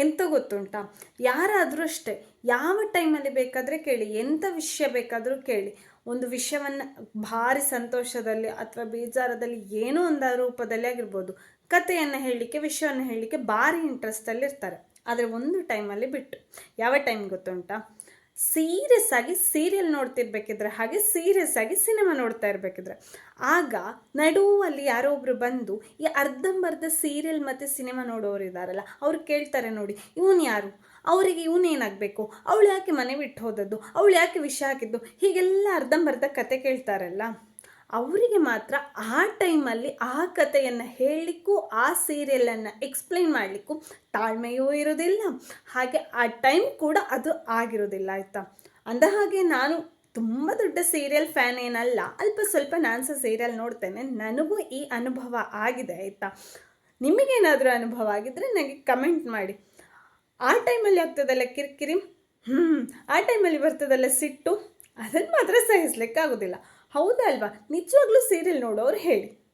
ಎಂತ ಗೊತ್ತುಂಟಾ? ಯಾರಾದರೂ ಅಷ್ಟೇ, ಯಾವ ಟೈಮಲ್ಲಿ ಬೇಕಾದರೆ ಕೇಳಿ ಎಂಥ ವಿಷಯ ಬೇಕಾದರೂ ಕೇಳಿ. ಒಂದು ವಿಷಯವನ್ನು ಭಾರಿ ಸಂತೋಷದಲ್ಲಿ ಅಥವಾ ಬೇಜಾರದಲ್ಲಿ ಏನೋ ಒಂದು ರೂಪದಲ್ಲಿ ಆಗಿರ್ಬೋದು, ಕಥೆಯನ್ನು ಹೇಳಲಿಕ್ಕೆ, ವಿಷಯವನ್ನು ಹೇಳಲಿಕ್ಕೆ ಭಾರಿ ಇಂಟ್ರೆಸ್ಟಲ್ಲಿ ಇರ್ತಾರೆ. ಆದರೆ ಒಂದು ಟೈಮಲ್ಲಿ ಬಿಟ್ಟು, ಯಾವ ಟೈಮ್ ಗೊತ್ತುಂಟಾ? ಸೀರಿಯಸ್ ಆಗಿ ಸೀರಿಯಲ್ ನೋಡ್ತಿರ್ಬೇಕಿದ್ರೆ, ಹಾಗೆ ಸೀರಿಯಸ್ ಆಗಿ ಸಿನಿಮಾ ನೋಡ್ತಾ ಇರಬೇಕಿದ್ರೆ, ಆಗ ನಡುವಲ್ಲಿ ಯಾರೋ ಒಬ್ರು ಬಂದು ಈ ಅರ್ಧಂಬರ್ಧ ಸೀರಿಯಲ್ ಮತ್ತು ಸಿನಿಮಾ ನೋಡೋರು ಇದ್ದಾರಲ್ಲ ಅವ್ರು ಕೇಳ್ತಾರೆ ನೋಡಿ, ಇವನು ಯಾರು? ಅವರಿಗೆ ಇವನೇನಾಗಬೇಕು ಅವಳು ಯಾಕೆ ಮನೆ ಬಿಟ್ಟು ಹೋದದ್ದು? ಅವಳು ಯಾಕೆ ವಿಷ ಹಾಕಿದ್ದು? ಹೀಗೆಲ್ಲ ಅರ್ಧಂಬರ್ಧ ಕತೆ ಕೇಳ್ತಾರಲ್ಲ. ಅವರಿಗೆ ಮಾತ್ರ ಆ ಟೈಮಲ್ಲಿ ಆ ಕಥೆಯನ್ನು ಹೇಳಲಿಕ್ಕೂ, ಆ ಸೀರಿಯಲನ್ನು ಎಕ್ಸ್ಪ್ಲೈನ್ ಮಾಡಲಿಕ್ಕೂ ತಾಳ್ಮೆಯೂ ಇರೋದಿಲ್ಲ ಹಾಗೆ ಆ ಟೈಮ್ ಕೂಡ ಅದು ಆಗಿರೋದಿಲ್ಲ ಆಯಿತಾ? ಅಂದ ಹಾಗೆ ನಾನು ತುಂಬ ದೊಡ್ಡ ಸೀರಿಯಲ್ ಫ್ಯಾನ್ ಏನಲ್ಲ, ಅಲ್ಪ ಸ್ವಲ್ಪ ನಾನು ಸಹ ಸೀರಿಯಲ್ ನೋಡ್ತೇನೆ. ನನಗೂ ಈ ಅನುಭವ ಆಗಿದೆ, ಆಯಿತಾ? ನಿಮಗೇನಾದರೂ ಅನುಭವ ಆಗಿದ್ದರೆ ನನಗೆ ಕಮೆಂಟ್ ಮಾಡಿ. ಆ ಟೈಮಲ್ಲಿ ಆಗ್ತದಲ್ಲ ಕಿರಿಕಿರಿ? ಹ್ಞೂ ಆ ಟೈಮಲ್ಲಿ ಬರ್ತದಲ್ಲ ಸಿಟ್ಟು? ಅದನ್ನು ಮಾತ್ರ ಸಹಿಸ್ಲಿಕ್ಕೆ ಹೌದಲ್ವಾ? ನಿಜವಾಗ್ಲೂ ಸೀರಿಯಲ್ ನೋಡೋರು ಹೇಳಿ.